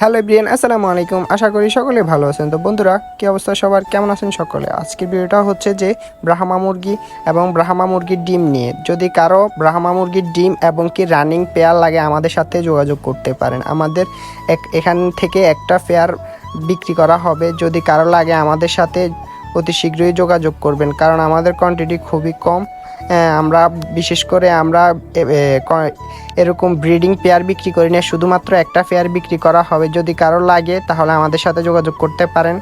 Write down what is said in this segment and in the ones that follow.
Hello Brian আসসালামু আলাইকুম। আশা করি সকলে ভালো আছেন। তো বন্ধুরা, কি অবস্থা সবার? কেমন আছেন সকলে? আজকের ভিডিওটা হচ্ছে যে ব্রাহ্মা মুরগি এবং ব্রাহ্মা মুরগির ডিম নিয়ে। যদি কারও ব্রাহ্মা মুরগির ডিম এবং কি রানিং পেয়ার লাগে, আমাদের সাথে যোগাযোগ করতে পারেন। আমাদের এক এখান থেকে একটা পেয়ার বিক্রি করা হবে। যদি কারও লাগে, আমাদের সাথে অতি শীঘ্রই যোগাযোগ করবেন। কারণ আমাদের কোয়ান্টিটি খুবই কম। আমরা বিশেষ করে আমরা এরকম ব্রিডিং পেয়ার বিক্রি করি না, শুধুমাত্র একটা পেয়ার বিক্রি করা হবে। যদি কারও লাগে, তাহলে আমাদের সাথে যোগাযোগ করতে পারেন।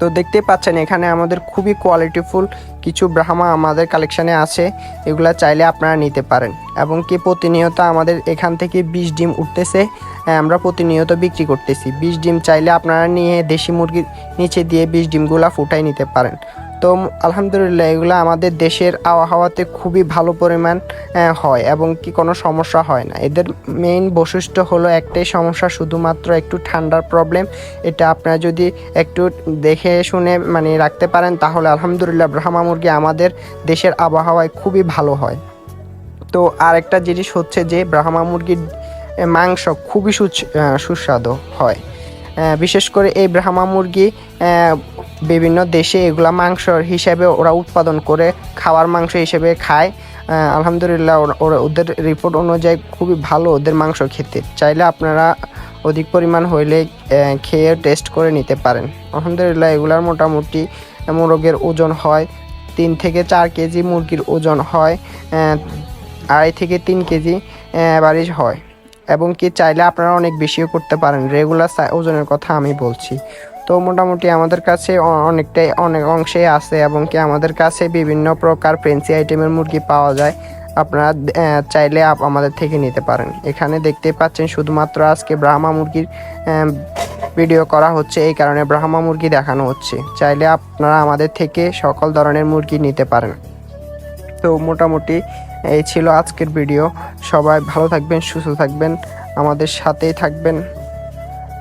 তো দেখতে পাচ্ছেন, এখানে আমাদের খুবই কোয়ালিটিফুল কিছু ব্রাহ্মা আমাদের কালেকশানে আছে। এগুলো চাইলে আপনারা নিতে পারেন। এবং কি প্রতিনিয়ত আমাদের এখান থেকে বিশ ডিম উঠতেছে আমরা প্রতিনিয়ত বিক্রি করতেছি। বিশ ডিম চাইলে আপনারা নিয়ে দেশি মুরগির নিচে দিয়ে বিশ ডিমগুলা ফুটাই নিতে পারেন। তো আলহামদুলিল্লাহ, এগুলো আমাদের দেশের আবহাওয়াতে খুবই ভালো পরিমাণ হয় এবং কি কোনো সমস্যা হয় না। এদের মেইন বৈশিষ্ট্য হলো একটাই সমস্যা, শুধুমাত্র একটু ঠান্ডার প্রবলেম এটা আপনারা যদি একটু দেখে শুনে মানে রাখতে পারেন, তাহলে আলহামদুলিল্লাহ ব্রাহ্মা মুরগি আমাদের দেশের আবহাওয়ায় খুবই ভালো হয়। তো আরেকটা জিনিস হচ্ছে যে, ব্রাহ্মা মুরগির মাংস খুবই সুস্বাদু হয়। বিশেষ করে এই ব্রাহ্মা মুরগি বিভিন্ন দেশে এগুলা মাংস হিসেবে ওরা উৎপাদন করে, খাওয়ার মাংস হিসেবে খায়। আলহামদুলিল্লাহ ওরা- ওদের রিপোর্ট অনুযায়ী খুবই ভালো ওদের মাংস খেতে। চাইলে আপনারা অধিক পরিমাণ হইলে খেয়ে টেস্ট করে নিতে পারেন। আলহামদুলিল্লাহ এগুলার মোটামুটি মোরগের ওজন হয়, তিন থেকে চার কেজি মুরগির ওজন হয় আড়াই থেকে তিন কেজি অ্যাভারেজ হয়। এবং কি চাইলে আপনারা অনেক বেশিও করতে পারেন। রেগুলার ওজনের কথা আমি বলছি। তো মোটামুটি আমাদের কাছে অনেকটাই অনেক অংশে আছে এবং কি আমাদের কাছে বিভিন্ন প্রকার ফ্রেন্সি আইটেমের মুরগি পাওয়া যায়। আপনারা চাইলে আমাদের থেকে নিতে পারেন। এখানে দেখতে পাচ্ছেন শুধুমাত্র আজকে ব্রাহ্মা মুরগির ভিডিও করা হচ্ছে, এই কারণে ব্রাহ্মা মুরগি দেখানো হচ্ছে। চাইলে আপনারা আমাদের থেকে সকল ধরনের মুরগি নিতে পারেন। তো মোটামুটি এই ছিল আজকের ভিডিও সবাই ভালো থাকবেন, সুস্থ থাকবেন, আমাদের সাথেই থাকবেন।